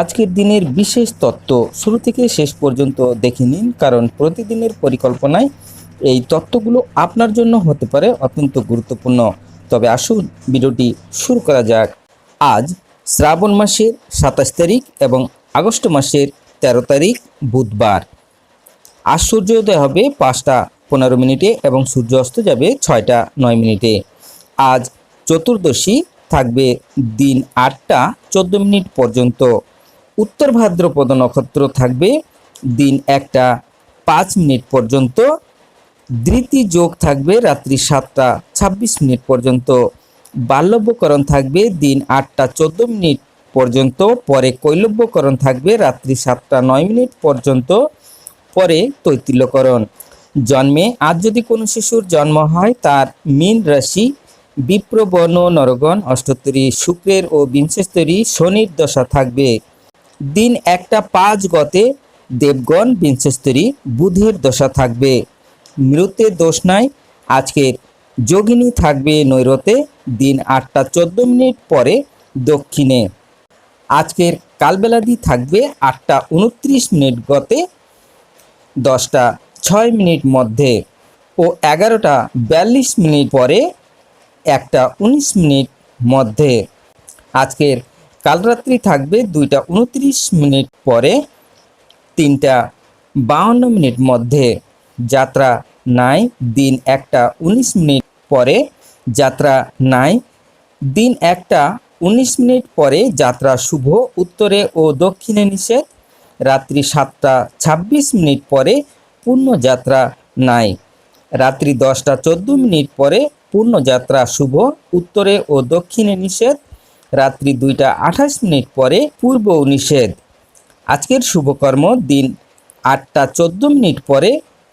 আজকের দিনের বিশেষ তত্ত্ব শুরু থেকে শেষ পর্যন্ত দেখে নিন, কারণ প্রতিদিনের পরিকল্পনায় এই তত্ত্বগুলো আপনার জন্য হতে পারে অত্যন্ত গুরুত্বপূর্ণ। তবে আসুন ভিডিওটি শুরু করা যাক। আজ শ্রাবণ মাসের সাতাশ তারিখ এবং আগস্ট মাসের তেরো তারিখ, বুধবার। আজ সূর্যোদয় হবে পাঁচটা পনেরো মিনিটে এবং সূর্য অস্ত যাবে ছয়টা নয় মিনিটে। আজ চতুর্দশী থাকবে দিন আটটা চোদ্দ মিনিট পর্যন্ত। উত্তর ভাদ্রপদ নক্ষত্র থাকবে। দিন একটা পাঁচ মিনিট পর্যন্ত। ধৃতি যোগ থাকবে রাত্রি সাতটা ছাব্বিশ মিনিট পর্যন্ত। বাল্যব্যকরণ থাকবে দিন আটটা চোদ্দ মিনিট পর্যন্ত। পরে কৈলব্যকরণ থাকবে রাত্রি সাতটা নয় মিনিট পর্যন্ত। পরে তৈতিল্যকরণ। জন্মে আজ যদি কোনো শিশুর জন্ম হয়, তার মীন রাশি বিপ্রবর্ণ নরগণ, অষ্টোত্তরী শুক্রের ও বিংশস্তরী শনির দশা থাকবে। দিন একটা পাঁচ গতে দেবগণ বিংশস্তরী বুধের দশা থাকবে। মৃতের দোষ নাই, আজকের যোগিনী থাকবে নৈরতে, দিন আটটা চোদ্দ মিনিট পরে দক্ষিণে। আজকের কালবেলাদি থাকবে আটটা উনত্রিশ মিনিট গতে, দশটা ছয় মিনিট মধ্যে ও এগারোটা বিয়াল্লিশ মিনিট পরে, একটা উনিশ মিনিট মধ্যে। আজকের কালরাত্রি থাকবে দুইটা উনত্রিশ মিনিট পরে, তিনটা বাউন্ন মিনিট মধ্যে। যাত্রা নাই, দিন একটা উনিশ মিনিট পরে। যাত্রা নাই, দিন একটা উনিশ মিনিট পরে। যাত্রা শুভ, উত্তরে ও দক্ষিণে নিষেধ। রাত্রি সাতটা ছাব্বিশ মিনিট পরে, পূর্ণ যাত্রা নাই। রাত্রি দশটা চোদ্দ মিনিট পরে, পূর্ণ যাত্রা শুভ, উত্তরে ও দক্ষিণে নিষেধ। রাত্রি দুইটা আঠাশ মিনিট পরে পূর্ব নিষেধ। আজকের শুভকর্ম দিন আটটা চোদ্দ মিনিট পরে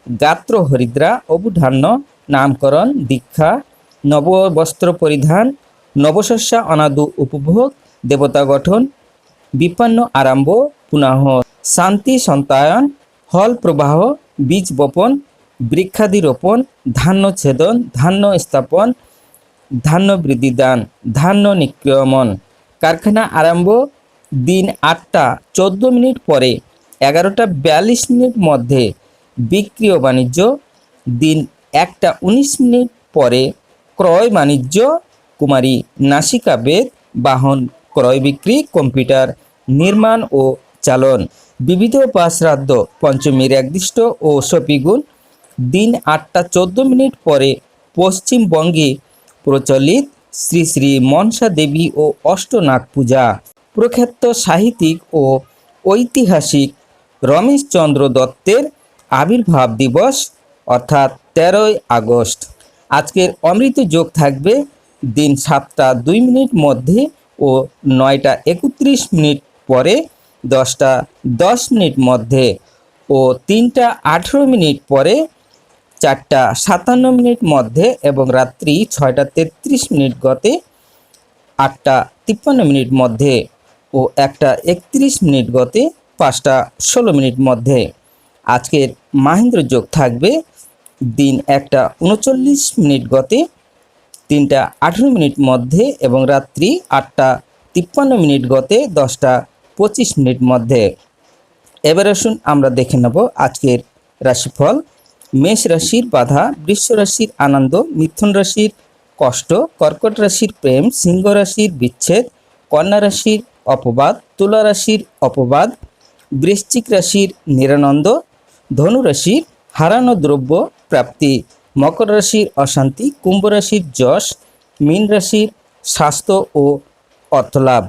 গাত্র হরিদ্রা অবুধান্য নামকরণ দীক্ষা, নববস্ত্র পরিধান, নবশস্যা অনাদু উপভোগ, দেবতা গঠন, বিপন্ন আরম্ভ পুনঃ শান্তি সন্তায়ন, হল প্রবাহ, বীজ বপন, বৃক্ষাদি রোপণ, ধান্য ছেদন, ধান্য স্থাপন ধান্য বৃদ্ধি দান, ধান্য নিক্রমণ। কারখানা আরম্ভ দিন আটটা, চোদ্দ মিনিট পরে এগারোটা বিয়াল্লিশ মিনিট মধ্যে বিক্রি ও বাণিজ্য। দিন একটা উনিশ মিনিট পরে ক্রয় বাণিজ্য। কুমারী নাসিকা বেদ, বাহন, ক্রয় বিক্রি, কম্পিউটার নির্মাণ ও চালন। বিবিধ বা শ্রাদ্ধ পঞ্চমীর একদিষ্ট ও সপিগুণ। দিন আটটা, চোদ্দ মিনিট পরে পশ্চিমবঙ্গে প্রচলিত শ্রী শ্রী মনসা দেবী ও অষ্টনাগ পূজা। প্রখ্যাত সাহিত্যিক ও ঐতিহাসিক রমেশচন্দ্র দত্তের আবির্ভাব দিবস, অর্থাৎ তেরোই আগস্ট। আজকের অমৃত যোগ থাকবে দিন সাতটা দুই মিনিট মধ্যে ও নয়টা একত্রিশ মিনিট পরে দশটা দশ মিনিট মধ্যে ও তিনটা আঠেরো মিনিট পরে চারটা সাতান্ন মিনিট মধ্যে এবং রাত্রি ছয়টা তেত্রিশ মিনিট গতে আটটা তিপ্পান্ন মিনিট মধ্যে ও একটা একত্রিশ মিনিট গতে পাঁচটা ষোলো মিনিট মধ্যে। আজকের মাহেন্দ্র যোগ থাকবে দিন একটা উনচল্লিশ মিনিট গতে, তিনটা আঠেরো মিনিট মধ্যে এবং রাত্রি আটটা তিপ্পান্ন মিনিট গতে দশটা পঁচিশ মিনিট মধ্যে। এবার আসুন আমরা দেখে নেব আজকের রাশিফল। মেষ রাশির বাধা, বৃষ রাশির আনন্দ, মিথুন রাশির কষ্ট, কর্কট রাশির প্রেম, সিংহ রাশির বিচ্ছেদ, কন্যা রাশির অপবাদ, তুলা রাশির অপবাদ, বৃশ্চিক রাশির নিরানন্দ, ধনু রাশির হারানো দ্রব্য প্রাপ্তি, মকর রাশির অশান্তি, কুম্ভ রাশির যশ, মীন রাশির স্বাস্থ্য ও অর্থলাভ।